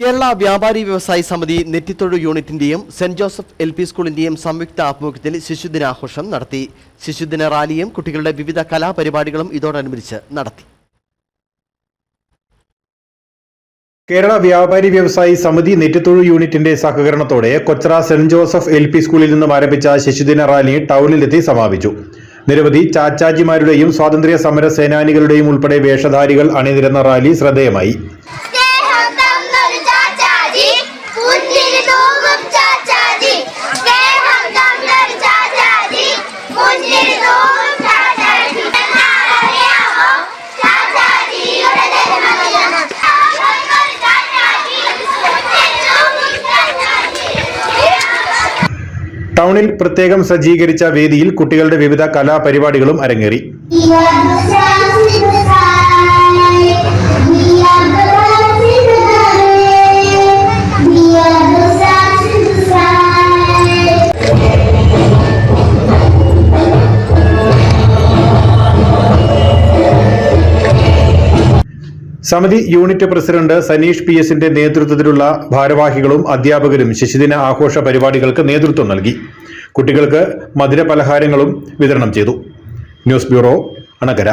കേരള വ്യാപാരി വ്യവസായി സമിതി നെറ്റിത്തൊഴു യൂണിറ്റിന്റെയും സെന്റ് ജോസഫ് എൽ പി സ്കൂളിന്റെയും സംയുക്ത ആഭിമുഖ്യത്തിൽ ശിശുദിനാഘോഷം നടത്തി. ശിശുദിന റാലിയും കുട്ടികളുടെ വിവിധ കലാപരിപാടികളും ഇതോടനുബന്ധിച്ച് നടത്തി. കേരള വ്യാപാരി വ്യവസായി സമിതി നെറ്റിത്തൊഴു യൂണിറ്റിന്റെ സഹകരണത്തോടെ Kochara saint Joseph L P സ്കൂളിൽ നിന്നും ആരംഭിച്ച ശിശുദിന റാലി ടൗണിലെത്തി സമാപിച്ചു. നിരവധി ചാച്ചാജിമാരുടെയും സ്വാതന്ത്ര്യ സമര സേനാനികളുടെയും ഉൾപ്പെടെ വേഷധാരികൾ അണിനിരന്ന റാലി ശ്രദ്ധേയമായി. ടൗണിൽ പ്രത്യേകം സജ്ജീകരിച്ച വേദിയിൽ കുട്ടികളുടെ വിവിധ കലാപരിപാടികളും അരങ്ങേറി. സമിതി യൂണിറ്റ് പ്രസിഡന്റ് സനീഷ് പി എസിന്റെ നേതൃത്വത്തിലുള്ള ഭാരവാഹികളും അധ്യാപകരും ശിശുദിന ആഘോഷ പരിപാടികൾക്ക് നേതൃത്വം നൽകി. കുട്ടികൾക്ക് മധുര പലഹാരങ്ങളും വിതരണം ചെയ്തു. News bureau Anakkara.